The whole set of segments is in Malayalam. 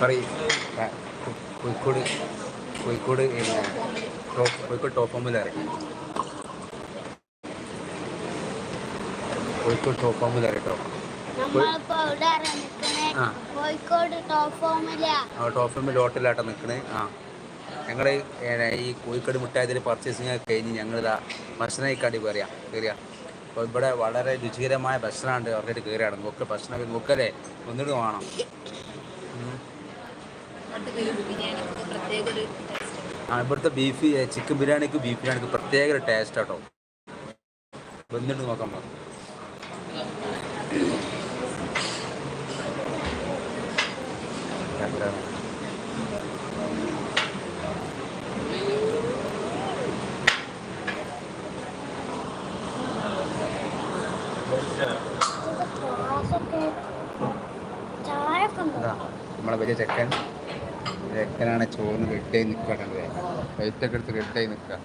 പറയും. കോഴിക്കോട് കോഴിക്കോട് കോഴിക്കോട് ടോപ്പ് ഹോമിൽ അറിയാം കോഴിക്കോട് ടോപ്പ് ഹോമിൽ ആ. കോഴിക്കോട് ടോപ്പ് ഫോമില ആ ടോപ്പ് ഹോമിൽ ഹോട്ടലാട്ടോ നിൽക്കണേ ആ. ഞങ്ങൾ ഈ കോഴിക്കോട് മിഠായത്തിൽ പർച്ചേസിങ് ഒക്കെ കഴിഞ്ഞ് ഞങ്ങളിതാ ഭക്ഷണം കയറിയാ കയറിയാ അപ്പോൾ ഇവിടെ വളരെ രുചികരമായ ഭക്ഷണമുണ്ട് അവരുടെ കയറിയാണ് നോക്ക് ഭക്ഷണം നോക്കല്ലേ? ഒന്നിട്ട് വേണം ആ ഇവിടുത്തെ ബീഫ് ചിക്കൻ ബിരിയാണിക്ക് ബീഫ് ബിരിയാണിക്ക് പ്രത്യേക ഒരു ടേസ്റ്റ് ആട്ടോ വന്നിട്ട് നോക്കാൻ Thank ചായൊക്കെ നമ്മളെ വലിയ ചെക്കൻ. ചെക്കനാണ് ചോറിന് റെഡായി നിൽക്കണത് വെയിറ്റൊക്കെ എടുത്ത് റെഡായി നിൽക്കുക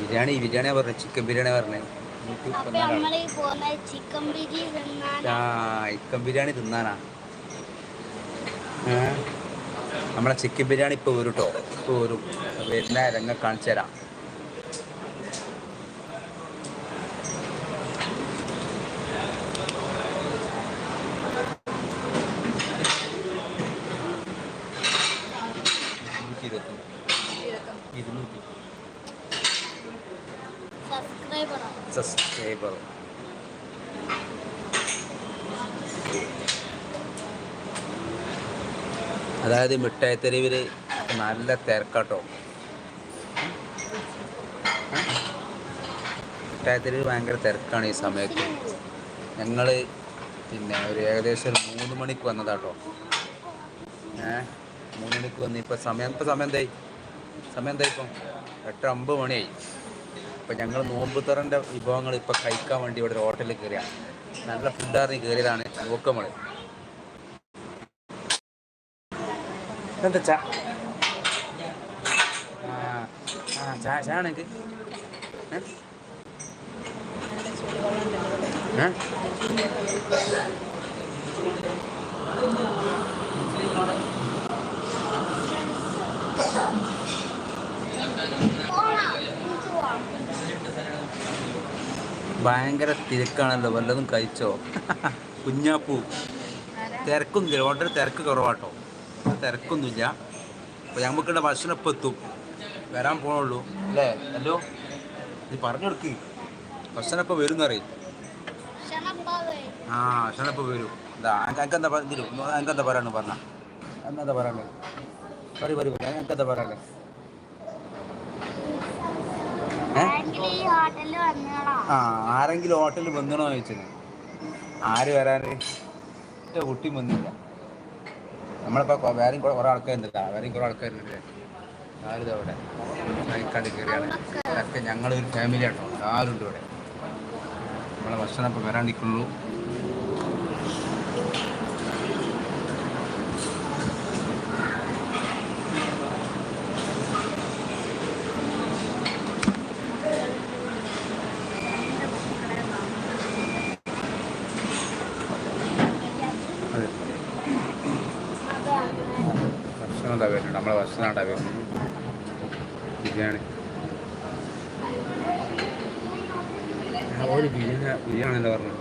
ബിരിയാണി ബിരിയാണിയാ പറഞ്ഞു ചിക്കൻ ബിരിയാണി പറഞ്ഞേ. ചിക്കൻ ബിരിയാണി തിന്നാനാ ആ ചിക്കൻ ബിരിയാണി തിന്നാനാ? ഏ? നമ്മളെ ചിക്കൻ ബിരിയാണി ഇപ്പൊ വരും കേട്ടോ ഇപ്പൊ വരും. വരുന്ന രംഗം കാണിച്ചു തരാം ഇരുന്നൂറ്റി ഇരുപത്തൊന്ന്. ഇരുന്നൂറ്റി സബ്സ്ക്രൈബറോ സബ്സ്ക്രൈബർ അതായത് മിഠായി തെരുവിൽ നല്ല തിരക്കാട്ടോ. മിഠായി തെരുവ് ഭയങ്കര തിരക്കാണ് ഈ സമയത്ത്. ഞങ്ങൾ പിന്നെ ഒരു ഏകദേശം മൂന്ന് മണിക്ക് വന്നതാട്ടോ. ഏ മൂന്ന് മണിക്ക് വന്ന്. ഇപ്പം സമയം ഇപ്പം സമയം എന്തായി? സമയം എന്തായി ഇപ്പം? എട്ട് അമ്പത് മണിയായി. ഇപ്പം ഞങ്ങൾ നോമ്പ് തുറന്റെ വിഭവങ്ങൾ ഇപ്പം കഴിക്കാൻ വേണ്ടി ഇവിടെ ഒരു ഹോട്ടലിൽ കയറിയാണ് നല്ല ഫുഡാറിന് കയറിയതാണ് നോക്കമ്മൾ എന്താ ചാ? ചായ ആണ് എനിക്ക്? ഭയങ്കര തിരക്കാണല്ലോ വല്ലതും കഴിച്ചോ? കുഞ്ഞാപ്പൂ. തിരക്കും ഓർഡർ തിരക്ക് കുറവാട്ടോ. തിരക്കൊന്നുമില്ല. അപ്പോൾ നമുക്കിവിടെ ഭക്ഷണം ഇപ്പം എത്തും വരാൻ പോണുള്ളൂ. അല്ലേ? ഹലോ? നീ പറഞ്ഞു കൊടുക്ക് ഭക്ഷണം ഇപ്പം വരും. എന്നറിയും ആ ഭക്ഷണം ഇപ്പം വരും. ഇതാ എനിക്ക് എന്താ എനിക്കെന്താ എനിക്ക് എന്താ പറയാന്ന് പറഞ്ഞ? എന്താ പറയാനുള്ളത്? പറയൂ പറയൂ പറയാം. എന്താ പറയാനുള്ളത്? ഈ ഹോട്ടലിൽ വന്നോളാം ആ ആരെങ്കിലും ഹോട്ടലിൽ വന്നണോ ചോദിച്ചത്? ആര് വരാൻ കുട്ടി വന്നില്ല. നമ്മളിപ്പോൾ വേറെയും കുറെ കുറേ ആൾക്കാരുണ്ട് വേറെയും കുറേ ആൾക്കാരുണ്ട്. ആരും അവിടെ? കഴിക്കാണ്ട് കയറിയാണ് അതൊക്കെ ഞങ്ങളൊരു ഫാമിലി ആട്ടോ. ആരുണ്ട് ഇവിടെ. നമ്മളെ ഭക്ഷണം ഇപ്പോൾ വരാൻ നിൽക്കുള്ളൂ അതെ ഭക്ഷണം നമ്മളെ ഭക്ഷണം ഉണ്ടാ പറഞ്ഞത് ബിരിയാണി. ആ, ഒരു ബിരിയാണി ബിരിയാണി എന്താ പറഞ്ഞത്?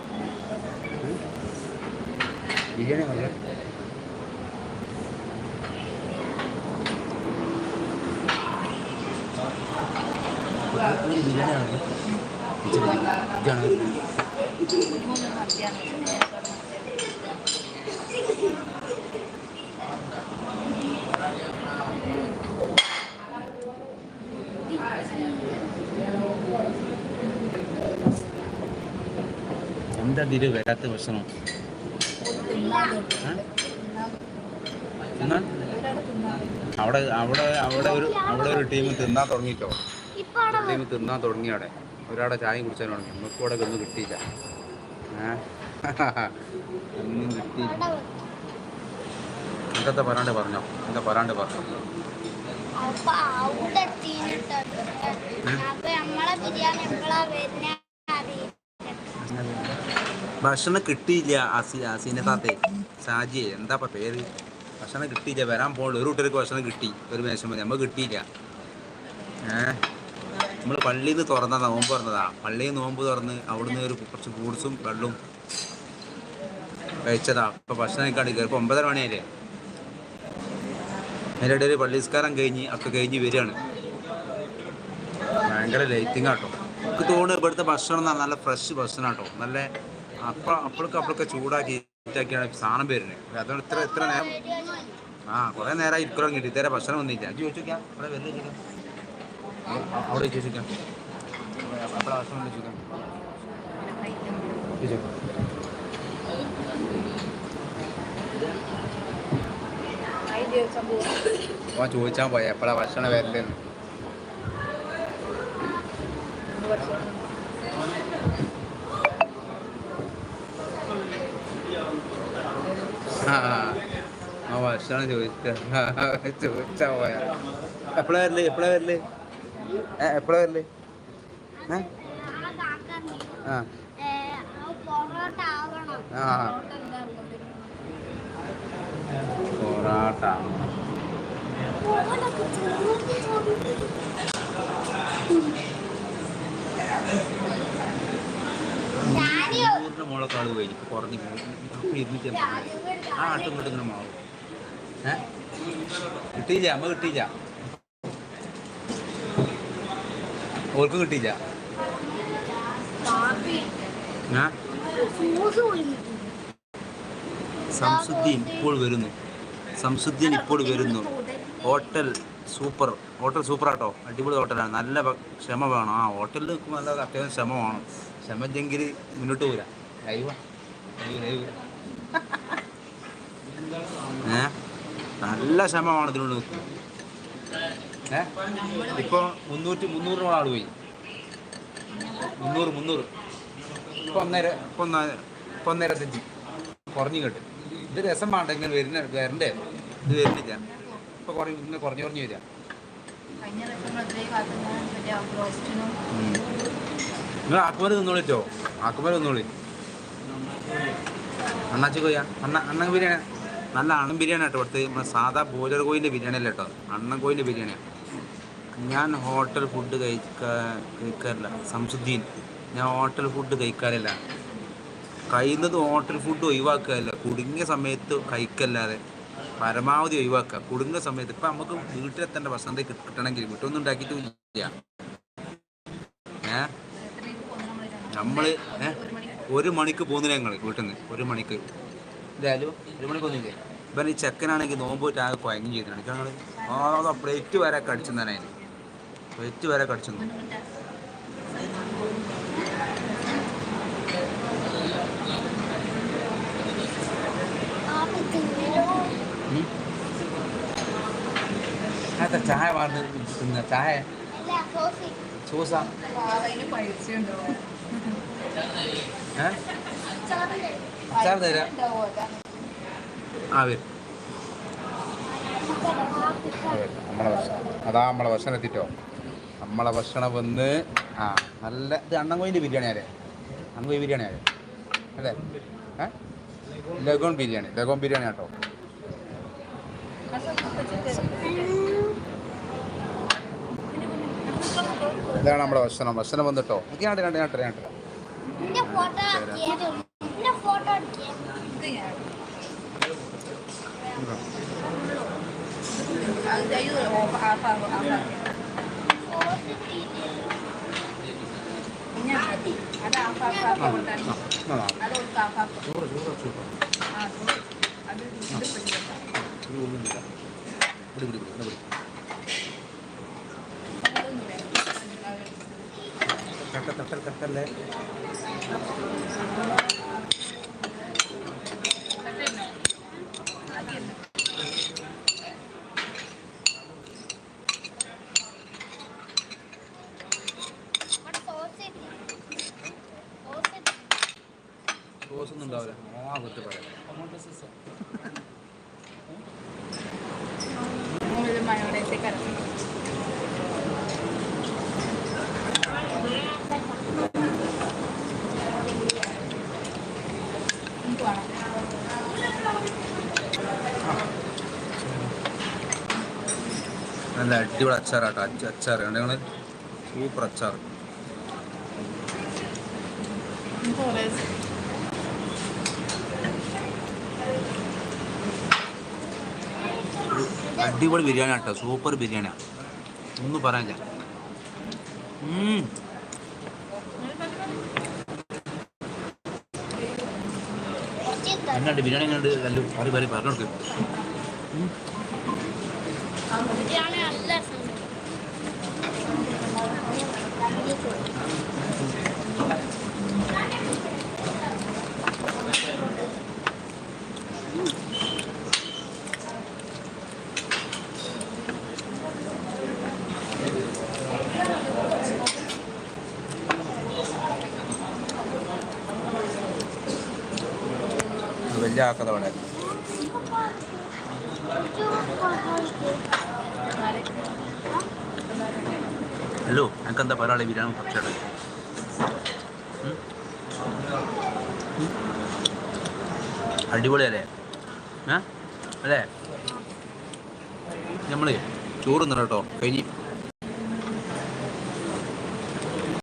ബിരിയാണി പറഞ്ഞത് ഒരു ഇതാണ് ഇതാണ് എന്താ ഇതിൽ വരാത്ത ഭക്ഷണം? അവിടെ അവിടെ അവിടെ ഒരു അവിടെ ഒരു ടീം തിന്നാൻ തുടങ്ങിയിട്ടോ? ടീം തിന്നാൻ തുടങ്ങി അവിടെ. ഒരാടെ ചായയും കുടിച്ചാൽ തുടങ്ങി. നമുക്ക് ഇവിടെ ഒന്നും കിട്ടിയില്ല. ഒന്നും കിട്ടിയില്ല. എന്താ പറയാണ്ട് പറഞ്ഞോ? എന്താ പറയാണ്ട് പറഞ്ഞോ? അപ്പൊ അവിടെ അപ്പൊ നമ്മളെ ബിരിയാണി എപ്പോഴാ വരുന്ന? ഭക്ഷണം കിട്ടിയില്ല അസി അസീനെ താത്തേ. ഷാജിയെ എന്താ പേര്? ഭക്ഷണം കിട്ടിയില്ല. വരാൻ പോകണ്ട ഒരു കുട്ടികൾക്ക് ഭക്ഷണം കിട്ടി. ഒരു മേശം മതി. നമുക്ക് കിട്ടിയില്ല. ഏഹ് നമ്മൾ പള്ളിയിൽ നിന്ന് തുറന്നതാ നോമ്പ് തുറന്നതാ. പള്ളിയിൽ നോമ്പ് തുറന്ന് അവിടുന്ന് ഒരു കുറച്ച് ഫ്രൂട്ട്സും വെള്ളവും കഴിച്ചതാ. ഇപ്പൊ ഭക്ഷണം കഴിക്കാണ്ട് കയറി ഇപ്പൊ ഒമ്പതര മണിയായില്ലേ? അതിന്റെ ഇടയിൽ പള്ളിസ്കാരം കഴിഞ്ഞ് ഒക്കെ കഴിഞ്ഞ് വരികയാണ്. ഭയങ്കര ലൈറ്റിംഗ് ആട്ടോ എനിക്ക് തോന്നുന്നു ഇവിടുത്തെ ഭക്ഷണം നല്ല ഫ്രഷ് ഭക്ഷണം ആട്ടോ നല്ല അപ്പ അപ്പോഴൊക്കെ അപ്പോഴൊക്കെ ചൂടാക്കി ഹീറ്റാക്കിയാണ് സാധനം വരുന്നത് അതുകൊണ്ട് ഇത്ര ഇത്ര നേരം ആ കുറേ നേരം ഇരിക്കണം കിട്ടി ഇതേരെ ഭക്ഷണം ഒന്നില്ല അത് ചോദിച്ചോക്കാം അവിടെ വല്ല ചോദിക്കാം. അവിടെ ചോദിക്കാം. അവിടെ ഭക്ഷണം ചോദിക്കാം. ചോദിച്ചോ ഓൻ ചോദിച്ചാൽ പോയ എപ്പോഴാ ഭക്ഷണം വരണ്ടെന്ന് ആ ഭക്ഷണം ചോദിച്ച ചോദിച്ചാ പോയ എപ്പോഴാ വരൽ? എപ്പോഴാ വരൽ? എപ്പോഴാ വരൽ? ആ. ആ. പൊറോട്ട. ആവണം ആ പൊറാട്ട ആൾ പോയി. കുറഞ്ഞു അപ്പോൾ ഇരുന്നൂറ്റി അമ്പത് ആ ആട്ടും ഇങ്ങോട്ടും ഇങ്ങനെ മാറും. ഏ? കിട്ടിയില്ല അമ്മ കിട്ടിയില്ല. ഓർക്ക് കിട്ടിയില്ല. സംസുദ്ധീൻ ഇപ്പോൾ വരുന്നു. സംസുദ്ദീൻ ഇപ്പോൾ വരുന്നു. Hotel super. ഹോട്ടൽ സൂപ്പർ ആട്ടോ അടിപൊളി ഹോട്ടലാണ്. നല്ല ക്ഷമ വേണം. ആ ഹോട്ടലിൽ നിൽക്കുമ്പോൾ നല്ല അത്യാവശ്യം ക്ഷമ വേണം. ക്ഷമ ഇല്ലെങ്കിൽ മുന്നോട്ട് പോരാ ഏ? നല്ല വേണം ഇതിനുള്ളിൽ ഏ? ഇപ്പോൾ മുന്നൂറ്റി മുന്നൂറിനോളം ആൾ പോയി. മുന്നൂറ് മുന്നൂറ്. ഇപ്പൊ ഒന്നര ഇപ്പൊ ഒന്ന ഒന്നര ഒന്നരത്തഞ്ച് കുറഞ്ഞു കേട്ട് ഇത് രസം വേണ്ട ഇങ്ങനെ വരുന്ന വരണ്ടേ? ഇത് വരുന്നില്ല. ഇപ്പൊ കുറഞ്ഞു ഇങ്ങനെ കുറഞ്ഞു കുറഞ്ഞു വരിക. നിങ്ങൾ ആക്കുമല തിന്നോളിച്ചോ ആക്കുമല നിന്നോളി. അണ്ണാച്ചി കൊയ്യ. അണ്ണ അണ്ണ ബിരിയാണി. നല്ല അണ്ണൻ ബിരിയാണി കേട്ടോ ഇവിടുത്തെ നമ്മുടെ സാധാ ബോയിലർ കോയിന്റെ ബിരിയാണി അല്ല കേട്ടോ? അണ്ണൻ കോയിന്റെ ബിരിയാണിയാണ് ഞാൻ ഹോട്ടൽ ഫുഡ് കഴിക്കാ കഴിക്കാറില്ല. സംസുദ്ദീൻ ഞാൻ ഹോട്ടൽ ഫുഡ് കഴിക്കാറില്ല. കഴിയുന്നത് ഹോട്ടൽ ഫുഡ് ഒഴിവാക്കുകയല്ല. കുടുങ്ങിയ സമയത്ത് കഴിക്കല്ലാതെ പരമാവധി ഒഴിവാക്കുക. കുടുങ്ങിയ സമയത്ത് ഇപ്പം നമുക്ക് വീട്ടിലെത്തേണ്ട ഭക്ഷണം കിട്ടണമെങ്കിൽ വീട്ടൊന്നും ഉണ്ടാക്കിയിട്ട് ഇല്ല. ഏ? നമ്മൾ ഏ? ഒരു മണിക്ക് പോകുന്നില്ല ഞങ്ങൾ വീട്ടിൽ നിന്ന് ഒരു മണിക്ക് ഒരു ഇപ്പം ഈ ചെക്കനാണെങ്കിൽ നോമ്പ് പോയിട്ട് ആകെ കുഴങ്ങി ചെയ്തിട്ടുണ്ട്. ഞങ്ങൾ ആ പ്ലേറ്റ് വരെ കടിച്ചു തന്നെ അതിന്. പ്ലേറ്റ് വരെ കടിച്ചു. അതെ ചായ വാർന്ന് ചായ. സൂസ? അതാ നമ്മളെ ഭക്ഷണം എത്തിട്ടോ. നമ്മളെ ഭക്ഷണം വന്ന് ആ നല്ല ഇത് അണ്ണൻകോയിന്റെ ബിരിയാണി അല്ലേ അണ്ണൻകോയി ബിരിയാണി അല്ലേ അല്ലേ? ഏ? ലഗോൺ ബിരിയാണി. ലഗോൺ ബിരിയാണി കേട്ടോ ഇതാണ് നമ്മുടെ ഭക്ഷണം. ഭക്ഷണം വന്നിട്ടോ? ഓക്കെ ഞാൻ ഞാൻ ഞാൻ ചോറ് ഒരു ഒന്നുമില്ല ഇവിടെ ഇവിടെ ഇവിടെ ഇവിടെ കട്ട തട്ടൽ കട്ടല്ലേ സോസ് ഒന്നും ഉണ്ടാവില്ല ആ കുറിച്ച് പറയാം ഇത് മയോണൈസ് കറക്റ്റ് എനിക്ക് വേണം നല്ല അടിപൊളി അച്ചാറാട്ടോ. അച്ച അച്ചാർ കണ്ടോ നിങ്ങൾ സൂപ്പർ അച്ചാർ അടിപൊളി ബിരിയാണി ആട്ടോ സൂപ്പർ ബിരിയാണി ഒന്നും പറയാനില്ല. ബിരിയാണി എങ്ങനെയുണ്ട്? നല്ല പറി പറി പറഞ്ഞു കൊടുക്കും ബിരിയാണി നല്ല രസമുണ്ട് വലിയ ആക്കത ഹലോ ഞങ്ങൾക്ക് എന്താ പറയാളെ ബിരിയാണി കുറച്ചായിട്ട് അടിപൊളിയല്ലേ ഏ? അല്ലേ? നമ്മൾ ചോറ് നിറട്ടോ കഴിഞ്ഞ്